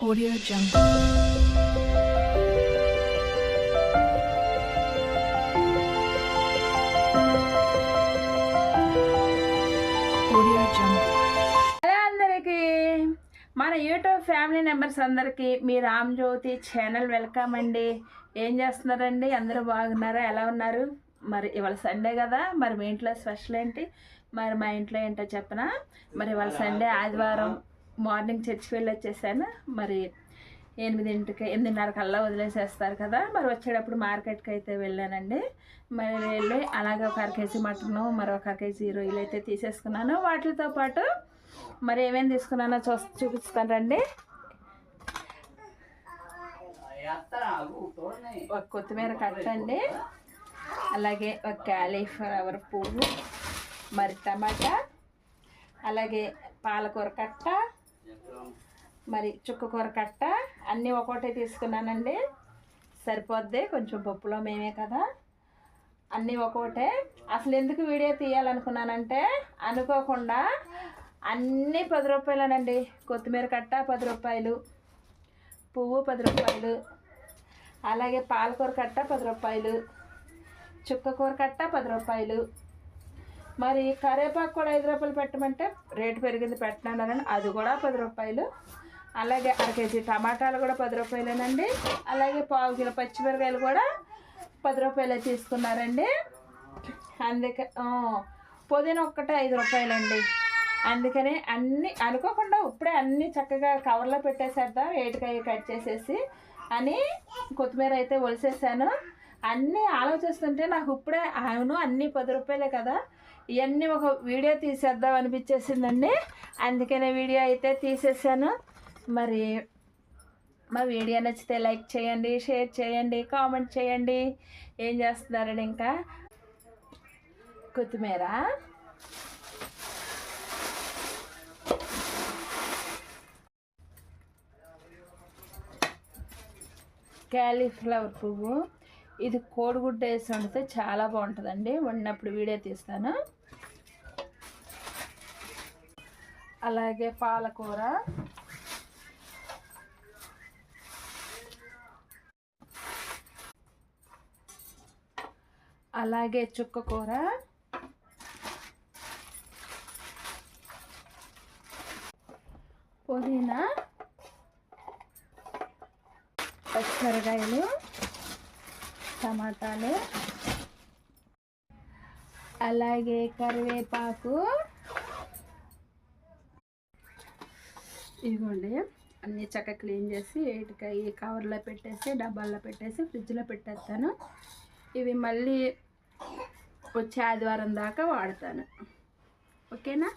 Audio Jungle. అందరికీ. మన YouTube family members అందరికీ మీ రామ్ జ్యోతి ఛానల్ వెల్కమ్ అండి. ఏం చేస్తున్నారండి? అందరూ బాగున్నారా? ఎలా ఉన్నారు? మరి ఇవాళ సండే కదా. మరి మీ ఇంట్లో స్పెషల్ ఏంటి? మరి మా ఇంట్లో ఏంటో చెప్పనా? మరి ఇవాళ సండే ఆదివారం. మార్నింగ్ చర్చికి వెళ్ళి వచ్చేసాను మరి ఎనిమిదింటికి ఎనిమిదిన్నర కల్లా వదిలేసేస్తారు కదా. మరి వచ్చేటప్పుడు మార్కెట్కి అయితే వెళ్ళానండి. మరి వెళ్ళి అలాగే ఒక అర కేజీ మటను మరి ఒక అర కేజీ రొయ్యలు అయితే తీసేసుకున్నాను. వాటితో పాటు మరి ఏమేమి తీసుకున్నానో చూ చూపిస్తాను రండి. ఒక కొత్తిమీర కట్టండి అలాగే ఒక క్యాలీఫ్లవర్ పువ్వు మరి టమాటా అలాగే పాలకూర కట్ట మరి చుక్కకూర కట్ట అన్నీ ఒకటే తీసుకున్నానండి. సరిపోద్ది కొంచెం పప్పులో మేమే కదా. అన్నీ ఒకటే అసలు ఎందుకు వీడియో తీయాలనుకున్నానంటే అనుకోకుండా అన్నీ పది రూపాయలేనండి. కొత్తిమీర కట్ట పది రూపాయలు పువ్వు పది రూపాయలు అలాగే పాలకూర కట్ట పది రూపాయలు చుక్కకూర కట్ట పది రూపాయలు మరి కరివేపాకు కూడా ఐదు రూపాయలు పెట్టమంటే రేటు పెరిగింది పెట్టినానని అది కూడా పది రూపాయలు. అలాగే అర కేజీ టమాటాలు కూడా పది రూపాయలేనండి. అలాగే పావు కిలో పచ్చిమిరకాయలు కూడా పది రూపాయలే తీసుకున్నారండి. అందుకే పుదీన పుదీనా ఒక్కటే ఐదు రూపాయలండి. అందుకని అన్ని అనుకోకుండా ఇప్పుడే అన్ని చక్కగా కవర్లో పెట్టేసేద్దాం ఏటికాయ కట్ చేసేసి అని కొత్తిమీర అయితే ఒలిసేసాను. అన్నీ ఆలోచిస్తుంటే నాకు ఇప్పుడే అవును అన్నీ పది రూపాయలే కదా. ఇవన్నీ ఒక వీడియో తీసేద్దాం అనిపించేసిందండి. అందుకనే వీడియో అయితే తీసేసాను. మరి మా వీడియో నచ్చితే లైక్ చేయండి షేర్ చేయండి కామెంట్ చేయండి. ఏం చేస్తున్నారండి ఇంకా? కొత్తిమీర. క్యాలీఫ్లవర్ పువ్వు. ఇది కోడిగుడ్డ వేసి వండితే చాలా బాగుంటుందండి. వండినప్పుడు వీడియో తీస్తాను. అలాగే పాలకూర. అలాగే చుక్క కూర. పుదీనా. పచ్చిమిరకాయలు టమాటాలు అలాగే కరివేపాకు. ఇదిగోండి అన్నీ చక్కగా క్లీన్ చేసి ఏటికాయ కవర్లో పెట్టేసి డబ్బాల్లో పెట్టేసి ఫ్రిడ్జ్లో పెట్టేస్తాను. ఇవి మళ్ళీ వచ్చే ఆదివారం దాకా వాడతాను. ఓకేనా?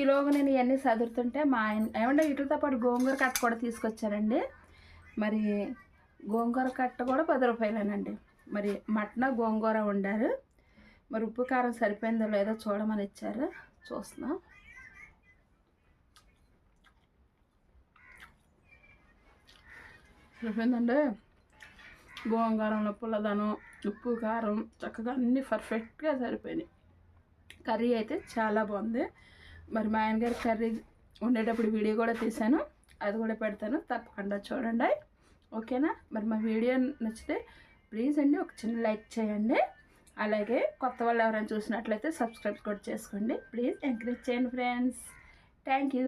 ఈలోగా నేను ఇవన్నీ చదువుతుంటే మా ఆయన ఏమంటే వీటితో పాటు గోంగూర కట్ట కూడా తీసుకొచ్చారండి. మరి గోంగూర కట్ట కూడా పది రూపాయలేనండి. మరి మటన్ గోంగూర వండారు. మరి ఉప్పు కారం సరిపోయిందో లేదో చూడమని ఇచ్చారు. చూస్తున్నాం. సరిపోయిందండి. గోంగూరంలో పుల్లదనం ఉప్పు కారం చక్కగా అన్నీ పర్ఫెక్ట్గా సరిపోయినాయి. కర్రీ అయితే చాలా బాగుంది. మరి మా ఆయనగారి కర్రీ ఉండేటప్పుడు వీడియో కూడా తీశాను. అది కూడా పెడతాను. తప్పకుండా చూడండి. ఓకేనా? మరి మా వీడియో నచ్చితే ప్లీజ్ అండి ఒక చిన్న లైక్ చేయండి. అలాగే కొత్త వాళ్ళు ఎవరైనా చూసినట్లయితే సబ్స్క్రైబ్ కూడా చేసుకోండి. ప్లీజ్ ఎంకరేజ్ చేయండి ఫ్రెండ్స్. Thank you.